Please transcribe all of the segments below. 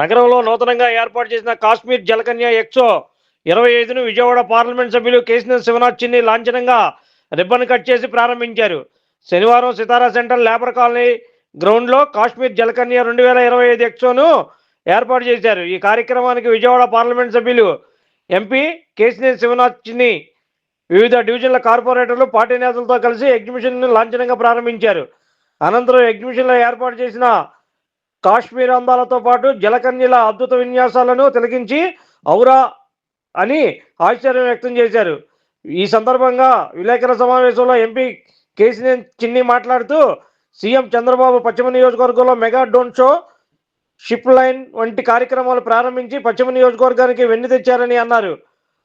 నగరంలో నూతనంగా ఏర్పాటు చేసిన కాశ్మీర్ జలకన్య ఎక్సో ఇరవై ఐదును విజయవాడ పార్లమెంట్ సభ్యులు కేసీఆర్ శివనాథ్ చిన్ని లాంఛనంగా రిబ్బన్ కట్ చేసి ప్రారంభించారు. శనివారం సితారా సెంటర్ లేబర్ కాలనీ గ్రౌండ్లో కాశ్మీర్ జలకన్య రెండు వేల ఇరవై ఐదు ఎక్సోను ఏర్పాటు చేశారు. ఈ కార్యక్రమానికి విజయవాడ పార్లమెంట్ సభ్యులు ఎంపీ కేసీఆర్ శివనాథ్ చిన్ని వివిధ డివిజన్ల కార్పొరేటర్లు పార్టీ నేతలతో కలిసి ఎగ్జిబిషన్ను లాంఛనంగా ప్రారంభించారు. అనంతరం ఎగ్జిబిషన్లో ఏర్పాటు చేసిన కాశ్మీర్ అందాలతో పాటు జలకన్యల అద్భుత విన్యాసాలను తిలకించి ఔరా అని ఆశ్చర్యం వ్యక్తం చేశారు. ఈ సందర్భంగా విలేకరుల సమావేశంలో ఎంపీ కేసీఎన్ చిన్ని మాట్లాడుతూ సీఎం చంద్రబాబు పశ్చిమ నియోజకవర్గంలో mega drone show ship line వంటి కార్యక్రమాలు ప్రారంభించి పశ్చిమ నియోజకవర్గానికి వెన్ను తెచ్చారని అన్నారు.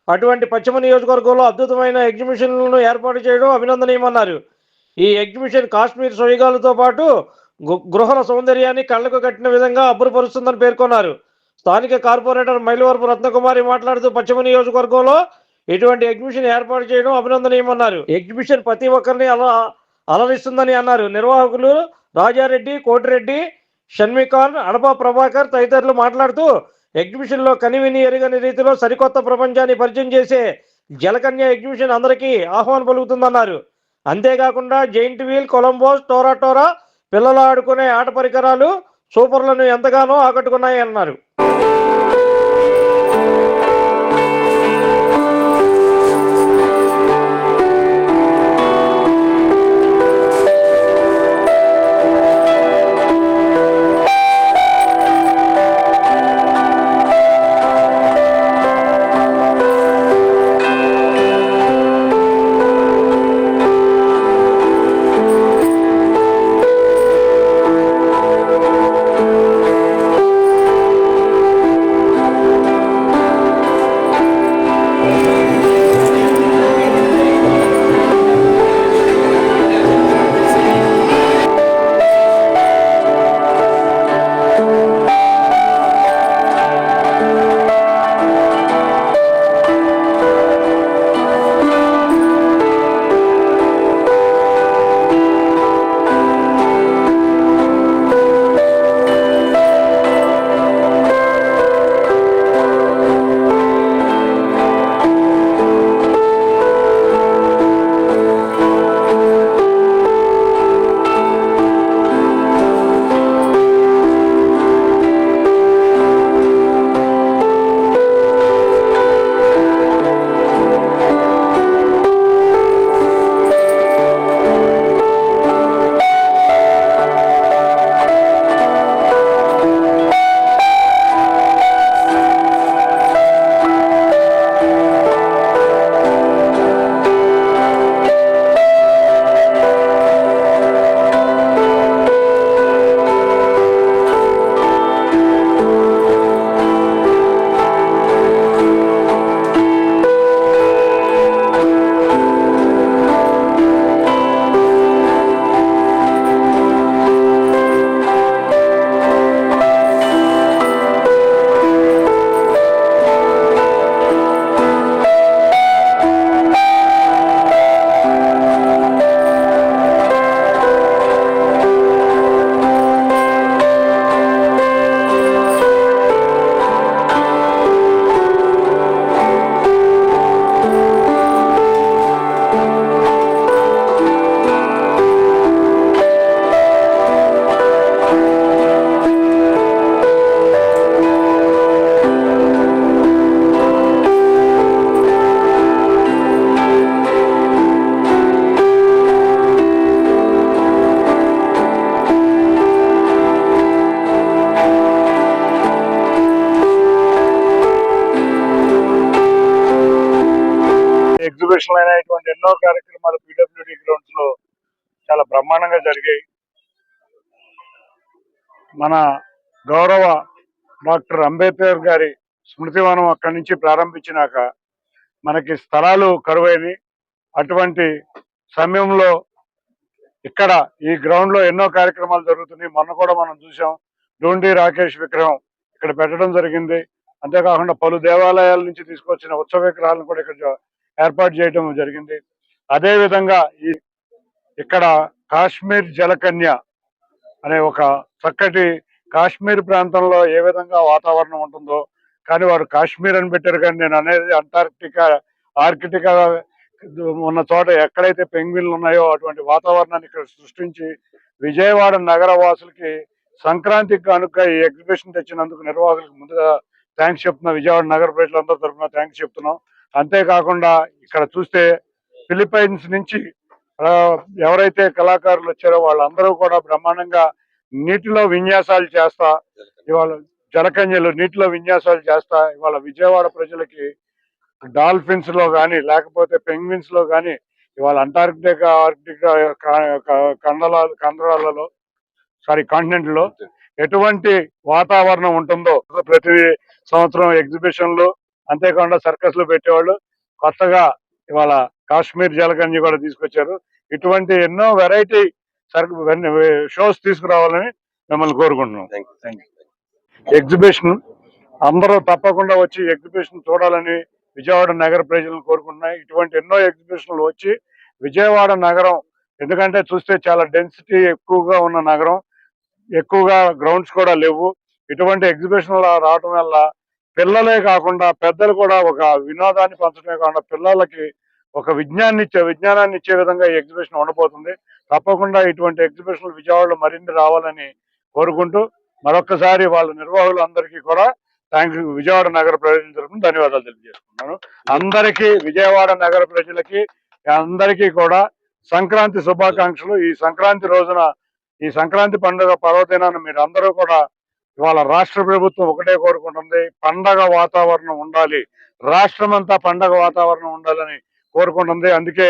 అటువంటి పశ్చిమ నియోజకవర్గంలో అద్భుతమైన ఎగ్జిబిషన్లను ఏర్పాటు చేయడం అభినందనీయమన్నారు. ఈ ఎగ్జిబిషన్ కాశ్మీర్ స్వయగాలతో పాటు గృహల సౌందర్యాన్ని కళ్ళకు కట్టిన విధంగా అబ్బురపరుస్తుందని పేర్కొన్నారు. స్థానిక కార్పొరేటర్ మైలవరపు రత్నకుమారి మాట్లాడుతూ పశ్చిమ నియోజకవర్గంలో ఇటువంటి ఎగ్జిబిషన్ ఏర్పాటు చేయడం అభినందనీయమన్నారు. ఎగ్జిబిషన్ ప్రతి ఒక్కరిని అల అలరిస్తుందని అన్నారు. నిర్వాహకులు రాజారెడ్డి కోటిరెడ్డి షణ్మిఖాన్ అడపా ప్రభాకర్ తదితరులు మాట్లాడుతూ ఎగ్జిబిషన్లో కనివిని ఎరుగని రీతిలో సరికొత్త ప్రపంచాన్ని పరిచయం చేసే జలకన్య ఎగ్జిబిషన్ అందరికీ ఆహ్వానం పలుకుతుందన్నారు. అంతేకాకుండా జైంట్ వీల్ కొలంబోస్ టోరా టోరా పిల్లలు ఆడుకునే ఆట పరికరాలు సూపర్లను ఎంతగానో ఆకట్టుకున్నాయి అన్నారు. ఎగ్జిబిషన్ అయినటువంటి ఎన్నో కార్యక్రమాలు పీడబ్ల్యూడి గ్రౌండ్స్లో చాలా బ్రహ్మాండంగా జరిగాయి. మన గౌరవ డాక్టర్ అంబేద్కర్ గారి స్మృతివనం అక్కడి నుంచి ప్రారంభించినాక మనకి స్థలాలు కరువైనవి. అటువంటి సమయంలో ఇక్కడ ఈ గ్రౌండ్లో ఎన్నో కార్యక్రమాలు జరుగుతున్నాయి. మొన్న కూడా మనం చూసాం డోండి రాకేష్ విగ్రహం ఇక్కడ పెట్టడం జరిగింది. అంతేకాకుండా పలు దేవాలయాల నుంచి తీసుకొచ్చిన ఉత్సవ విగ్రహాలను కూడా ఇక్కడ ఏర్పాటు చేయడం జరిగింది. అదేవిధంగా ఈ ఇక్కడ కాశ్మీర్ జలకన్య అనే ఒక చక్కటి కాశ్మీర్ ప్రాంతంలో ఏ విధంగా వాతావరణం ఉంటుందో కానీ వారు కాశ్మీర్ అని పెట్టారు కానీ నేను అనేది అంటార్క్టికా ఆర్కిటికా ఉన్న చోట ఎక్కడైతే పెంగ్విన్లు ఉన్నాయో అటువంటి వాతావరణాన్ని ఇక్కడ సృష్టించి విజయవాడ నగర వాసులకి సంక్రాంతికి కనుక ఈ ఎగ్జిబిషన్ తెచ్చినందుకు నిర్వాహకులకు ముందుగా థ్యాంక్స్ చెప్తున్నా. విజయవాడ నగర ప్రజలందరూ తరఫున థ్యాంక్స్ చెప్తున్నాం. అంతేకాకుండా ఇక్కడ చూస్తే ఫిలిప్పైన్స్ నుంచి ఎవరైతే కళాకారులు వచ్చారో వాళ్ళందరూ కూడా బ్రహ్మాండంగా నీటిలో విన్యాసాలు చేస్తా ఇవాళ జలకన్యలు నీటిలో విన్యాసాలు చేస్తా ఇవాళ విజయవాడ ప్రజలకి డాల్ఫిన్స్లో కానీ లేకపోతే పెంగ్విన్స్లో కానీ ఇవాళ అంటార్క్టికా ఆర్కిటికా క- క- కండలాలు కండరాలలో సారీ కాంటినెంట్లో ఎటువంటి వాతావరణం ఉంటుందో ప్రతి సంవత్సరం ఎగ్జిబిషన్లు అంతేకాకుండా సర్కస్లో పెట్టేవాళ్ళు కొత్తగా ఇవాళ కాశ్మీర్ జలకన్య కూడా తీసుకొచ్చారు. ఇటువంటి ఎన్నో వెరైటీ షోస్ తీసుకురావాలని మిమ్మల్ని కోరుకుంటున్నాం. ఎగ్జిబిషన్ అందరూ తప్పకుండా వచ్చి ఎగ్జిబిషన్ చూడాలని విజయవాడ నగర ప్రజలను కోరుకుంటున్నాయి. ఇటువంటి ఎన్నో ఎగ్జిబిషన్లు వచ్చి విజయవాడ నగరం ఎందుకంటే చూస్తే చాలా డెన్సిటీ ఎక్కువగా ఉన్న నగరం ఎక్కువగా గ్రౌండ్స్ కూడా లేవు. ఇటువంటి ఎగ్జిబిషన్ రావడం వల్ల పిల్లలే కాకుండా పెద్దలు కూడా ఒక వినోదాన్ని పంచడమే కాకుండా పిల్లలకి ఒక విజ్ఞాన్ని ఇచ్చే విజ్ఞానాన్ని ఇచ్చే విధంగా ఈ ఎగ్జిబిషన్ ఉండబోతుంది. తప్పకుండా ఇటువంటి ఎగ్జిబిషన్లు విజయవాడలో మరిన్ని రావాలని కోరుకుంటూ మరొకసారి వాళ్ళ నిర్వాహకులందరికీ కూడా థ్యాంక్ విజయవాడ నగర ప్రజల తరఫున ధన్యవాదాలు తెలియజేసుకుంటున్నాను. అందరికీ విజయవాడ నగర ప్రజలకి అందరికీ కూడా సంక్రాంతి శుభాకాంక్షలు. ఈ సంక్రాంతి రోజున ఈ సంక్రాంతి పండుగ పర్వదినాన్ని మీరు అందరూ కూడా ఇవాళ రాష్ట్ర ప్రభుత్వం ఒకటే కోరుకుంటుంది. పండగ వాతావరణం ఉండాలి. రాష్ట్రం అంతా పండగ వాతావరణం ఉండాలని కోరుకుంటుంది. అందుకే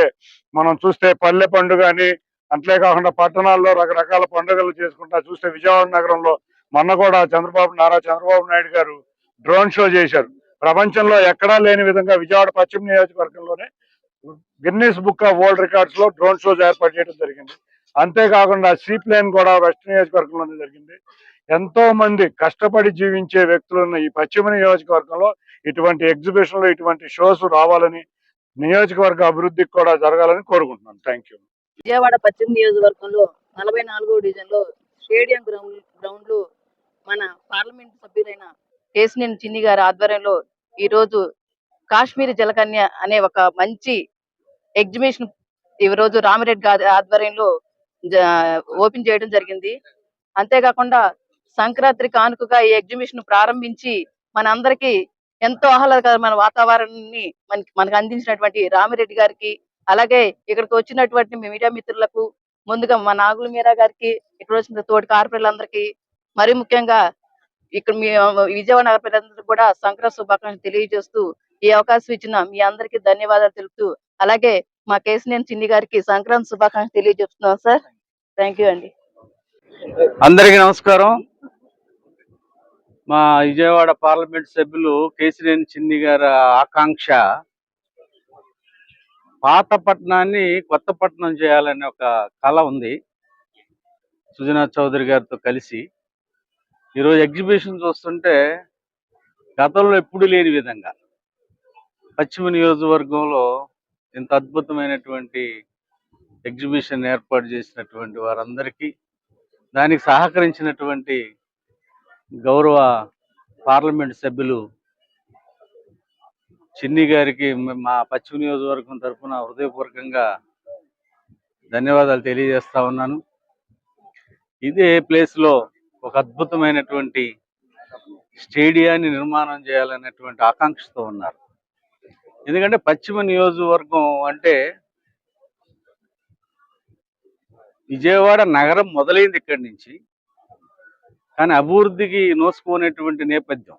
మనం చూస్తే పల్లె పండుగ అని అంతేకాకుండా పట్టణాల్లో రకరకాల పండుగలు చేసుకుంటా చూస్తే విజయవాడ నగరంలో మొన్న కూడా చంద్రబాబు నారా చంద్రబాబు నాయుడు గారు డ్రోన్ షో చేశారు. ప్రపంచంలో ఎక్కడా లేని విధంగా విజయవాడ పశ్చిమ నియోజకవర్గంలోనే గిన్నీస్ బుక్ ఆఫ్ వరల్డ్ రికార్డ్స్లో డ్రోన్ షోస్ ఏర్పాటు చేయడం జరిగింది. అంతేకాకుండా సీ ప్లేన్ కూడా వెస్ట్ నియోజకవర్గంలోనే జరిగింది. ఎంతో మంది కష్టపడి జీవించే వ్యక్తులు ఉన్న ఈ పశ్చిమ నియోజకవర్గంలో ఇటువంటి ఎగ్జిబిషన్లు ఇటువంటి షోస్ రావాలని నియోజకవర్గ అభివృద్ధికి కూడా జరగాలని కోరుకుంటున్నాను. థ్యాంక్ యూ విజయవాడ పశ్చిమ నియోజకవర్గంలో నలభై నాలుగో డివిజన్లో స్టేడియం గ్రౌండ్ గ్రౌండ్లో మన పార్లమెంట్ సభ్యులైన కేసినేని చిన్ని గారి ఆధ్వర్యంలో ఈ రోజు కాశ్మీర్ జలకన్య అనే ఒక మంచి ఎగ్జిబిషన్ ఈ రోజు రామిరెడ్డి గారి ఆధ్వర్యంలో ఓపెన్ చేయడం జరిగింది. అంతేకాకుండా సంక్రాంతి కానుకగా ఈ ఎగ్జిబిషన్ ప్రారంభించి మనందరికీ ఎంతో ఆహ్లాదకరమైన వాతావరణాన్ని మనకి మనకు అందించినటువంటి రామిరెడ్డి గారికి అలాగే ఇక్కడికి వచ్చినటువంటి మీడియా మిత్రులకు ముందుగా మా నాగుల మీరా గారికి ఇక్కడ వచ్చిన తోటి కార్పొరేటర్లందరికీ మరి ముఖ్యంగా ఇక్కడ మీ విజయవాడ నగర ప్రజలందరికీ కూడా సంక్రాంతి శుభాకాంక్షలు తెలియజేస్తూ ఈ అవకాశం ఇచ్చిన మీ అందరికీ ధన్యవాదాలు తెలుపుతూ అలాగే మా కేసినేని చిన్ని గారికి సంక్రాంతి శుభాకాంక్షలు తెలియజేస్తున్నాం సార్. థ్యాంక్ యూ అండి. అందరికీ నమస్కారం. మా విజయవాడ పార్లమెంట్ సభ్యులు కేసినేని చిన్ని గారి ఆకాంక్ష పాత పట్టణాన్ని కొత్త పట్టణం చేయాలనే ఒక కళ ఉంది. సుజనా చౌదరి గారితో కలిసి. ఈరోజు ఎగ్జిబిషన్ చూస్తుంటే గతంలో ఎప్పుడు లేని విధంగా పశ్చిమ నియోజకవర్గంలో ఇంత అద్భుతమైనటువంటి ఎగ్జిబిషన్ ఏర్పాటు చేసినటువంటి వారందరికీ దానికి సహకరించినటువంటి గౌరవ పార్లమెంట్ సభ్యులు చిన్ని గారికి మా పశ్చిమ నియోజకవర్గం తరఫున హృదయపూర్వకంగా ధన్యవాదాలు తెలియజేస్తా ఉన్నాను. ఇదే ప్లేస్లో ఒక అద్భుతమైనటువంటి స్టేడియాన్ని నిర్మాణం చేయాలనేటువంటి ఆకాంక్షతో ఉన్నారు. ఎందుకంటే పశ్చిమ నియోజకవర్గం అంటే విజయవాడ నగరం మొదలైంది ఇక్కడి నుంచి. కానీ అభివృద్ధికి నోసుకునేటువంటి నేపథ్యం.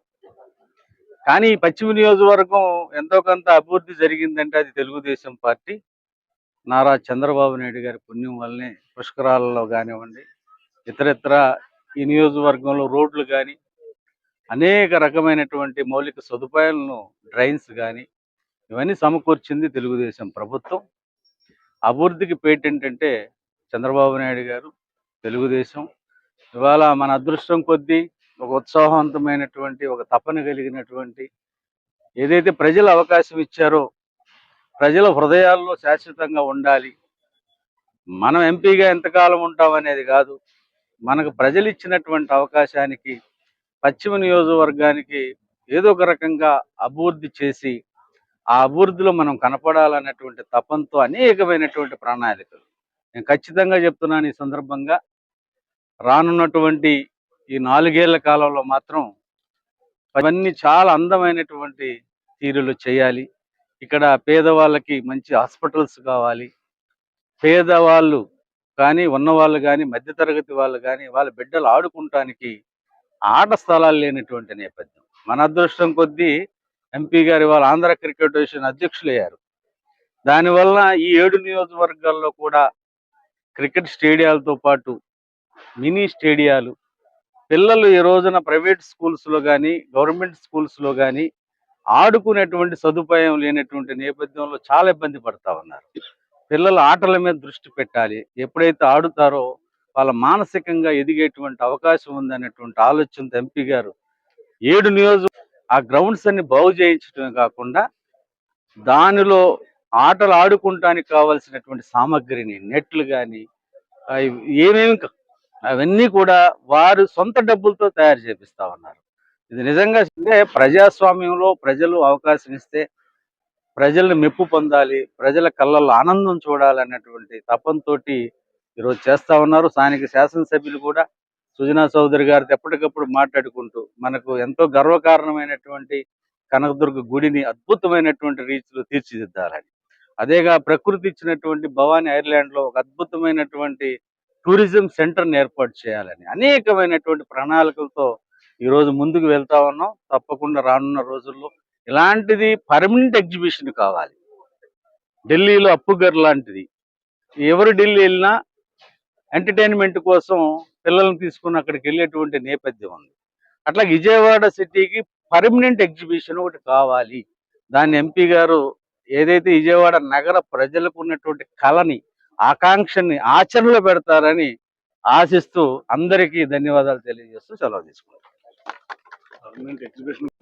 కానీ ఈ పశ్చిమ నియోజకవర్గం ఎంతో కొంత అభివృద్ధి జరిగిందంటే అది తెలుగుదేశం పార్టీ. నారా చంద్రబాబు నాయుడు గారి పుణ్యం వల్లనే పుష్కరాలలో కానివ్వండి ఇతరత్ర ఈ నియోజకవర్గంలో రోడ్లు కానీ అనేక రకమైనటువంటి మౌలిక సదుపాయాలను డ్రైన్స్ కానీ ఇవన్నీ సమకూర్చింది తెలుగుదేశం ప్రభుత్వం. అభివృద్ధికి పేటెంట్ అంటే చంద్రబాబు నాయుడు గారు తెలుగుదేశం ఇవాళ మన అదృష్టం కొద్దీ ఒక ఉత్సాహవంతమైనటువంటి ఒక తపన కలిగినటువంటి ఏదైతే ప్రజలు అవకాశం ఇచ్చారో ప్రజల హృదయాల్లో శాశ్వతంగా ఉండాలి. మనం ఎంపీగా ఎంతకాలం ఉంటాం అనేది కాదు. మనకు ప్రజలు ఇచ్చినటువంటి అవకాశానికి పశ్చిమ నియోజకవర్గానికి ఏదో ఒక రకంగా అభివృద్ధి చేసి ఆ అభివృద్ధిలో మనం కనపడాలన్నటువంటి తపంతో అనేకమైనటువంటి ప్రణాళికలు. నేను ఖచ్చితంగా చెప్తున్నాను ఈ సందర్భంగా. రానున్నటువంటి ఈ నాలుగేళ్ళ కాలంలో మాత్రం అవన్నీ చాలా అందమైనటువంటి తీరులు చేయాలి. ఇక్కడ పేదవాళ్ళకి మంచి హాస్పిటల్స్ కావాలి. పేదవాళ్ళు కానీ ఉన్నవాళ్ళు కానీ మధ్యతరగతి వాళ్ళు కానీ వాళ్ళ బిడ్డలు ఆడుకుంటానికి ఆట స్థలాలు లేనటువంటి నేపథ్యం. మన అదృష్టం కొద్దీ ఎంపీ గారి వాళ్ళ ఆంధ్ర క్రికెట్ అసోసియేషన్ అధ్యక్షులు అయ్యారు దానివల్ల ఈ ఏడు నియోజకవర్గాల్లో కూడా క్రికెట్ స్టేడియాలతో పాటు మినీ స్టేడియాలు. పిల్లలు ఈ రోజున ప్రైవేట్ స్కూల్స్లో కానీ గవర్నమెంట్ స్కూల్స్లో కానీ ఆడుకునేటువంటి సదుపాయం లేనటువంటి నేపథ్యంలో చాలా ఇబ్బంది పడతా ఉన్నారు. పిల్లలు ఆటల మీద దృష్టి పెట్టాలి. ఎప్పుడైతే ఆడుతారో వాళ్ళ మానసికంగా ఎదిగేటువంటి అవకాశం ఉందనేటువంటి ఆలోచనతో ఎంపీ గారు ఏడు నియోజక ఆ గ్రౌండ్స్ అన్ని బాగు చేయించడమే కాకుండా దానిలో ఆటలు ఆడుకుంటానికి కావాల్సినటువంటి సామగ్రిని నెట్లు కానీ ఏమేమి అవన్నీ కూడా వారు సొంత డబ్బులతో తయారు చేపిస్తా ఉన్నారు. ఇది నిజంగా అంటే ప్రజాస్వామ్యంలో ప్రజలు అవకాశం ఇస్తే ప్రజల్ని మెప్పు పొందాలి ప్రజల కళ్ళల్లో ఆనందం చూడాలన్నటువంటి తపంతో ఈరోజు చేస్తా ఉన్నారు. స్థానిక శాసనసభ్యులు కూడా సుజనా చౌదరి గారితో ఎప్పటికప్పుడు మాట్లాడుకుంటూ మనకు ఎంతో గర్వకారణమైనటువంటి కనకదుర్గ గుడిని అద్భుతమైనటువంటి రీతిలో తీర్చిదిద్దాలని. అదేగా ప్రకృతి ఇచ్చినటువంటి భవానీ ఐర్లాండ్లో ఒక అద్భుతమైనటువంటి టూరిజం సెంటర్ని ఏర్పాటు చేయాలని అనేకమైనటువంటి ప్రణాళికలతో ఈ రోజు ముందుకు వెళ్తా ఉన్నాం. తప్పకుండా రానున్న రోజుల్లో ఇలాంటిది పర్మనెంట్ ఎగ్జిబిషన్ కావాలి. ఢిల్లీలో అప్పుగర్ లాంటిది. ఎవరు ఢిల్లీ వెళ్ళినా ఎంటర్టైన్మెంట్ కోసం పిల్లల్ని తీసుకుని అక్కడికి వెళ్ళేటువంటి నేపథ్యం ఉంది. అట్లా విజయవాడ సిటీకి పర్మనెంట్ ఎగ్జిబిషన్ ఒకటి కావాలి. దాన్ని ఎంపీ గారు ఏదైతే విజయవాడ నగర ప్రజలకు ఉన్నటువంటి కళని ఆకాంక్షని ఆచరణలో పెడతారని ఆశిస్తూ అందరికీ ధన్యవాదాలు తెలియజేస్తూ సెలవు తీసుకుంటాం exhibition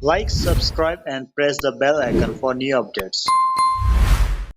Like, subscribe, and press the bell icon for new updates.